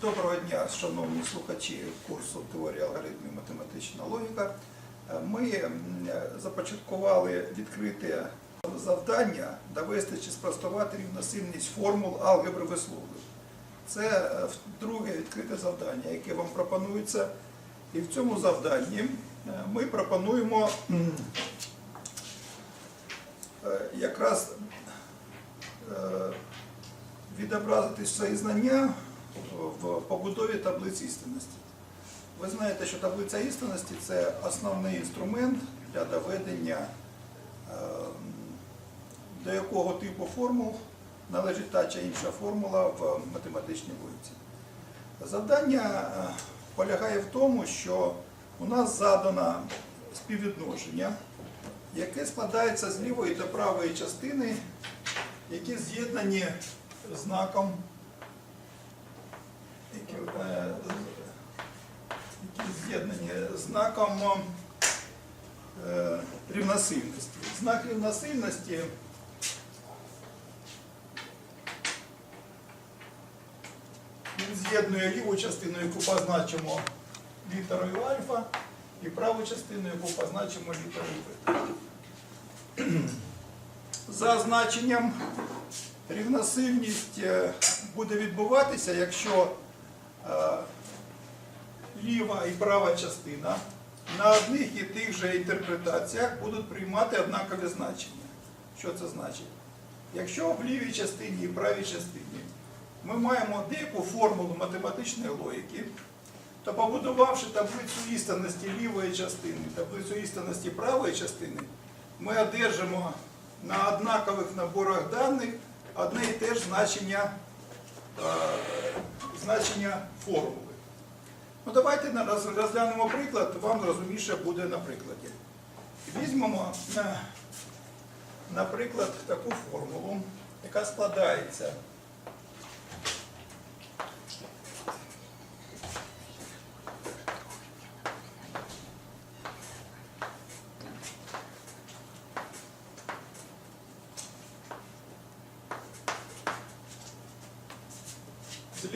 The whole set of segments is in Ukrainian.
Доброго дня, шановні слухачі курсу теорії алгоритмів математична логіка. Е, Ми започаткували відкрите завдання довести чи спростувати рівносильність формул алгебри висловлень. Це е, друге відкрите завдання, яке вам пропонується. І в цьому завданні е, ми пропонуємо е, якраз е, відобразити свої знання в побудові таблиці істинності. Ви знаєте, що таблиця істинності це основний інструмент для доведення, е, до якого типу формул належить та чи інша формула в математичній логіці. Завдання е, полягає в тому, що у нас задано співвідношення, яке складається з лівої та правої частини, які з'єднані знаком які, е, які з'єднані знаком е, рівносильності. Знак рівносильності він з'єднує ліву частину, яку позначимо літерою альфа, і праву частину, яку позначимо літерою бета. За значенням рівносильність е, буде відбуватися, якщо ліва і права частина на одних і тих же інтерпретаціях будуть приймати однакові значення. Що це значить? Якщо в лівій частині і правій частині ми маємо деяку формулу математичної логіки, то побудувавши таблицю істинності лівої частини, таблицю істинності правої частини, ми одержимо на однакових наборах даних одне і те ж значення, е, значення формули. Ну, давайте розглянемо приклад, вам зрозуміше буде на прикладі. Візьмемо, е, наприклад, таку формулу, яка складається.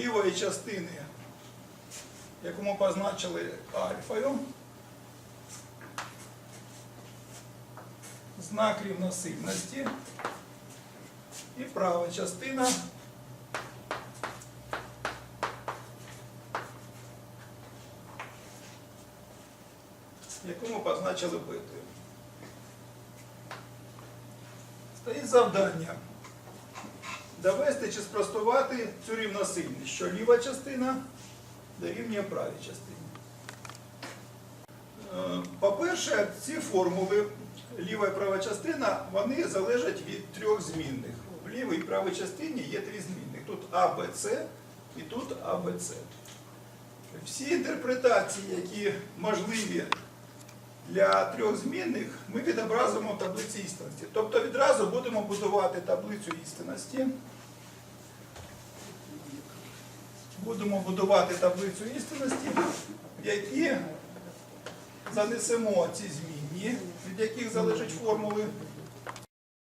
Лівої частини яку ми позначили альфою. Знак рівносильності. І права частина. Яку ми позначили битою. Стоїть завдання довести чи спростувати цю рівносильність, що ліва частина дорівнює правій частині. Е, По-перше, ці формули, ліва і права частина, вони залежать від трьох змінних. В лівій і правій частині є три змінних. Тут А, Б, С і тут А, Б, С. Всі інтерпретації, які можливі для трьох змінних, ми відобразимо таблиці істинності. Тобто відразу будемо будувати таблицю істинності. будемо будувати таблицю істинності, в які занесемо ці змінні, від яких залежать формули,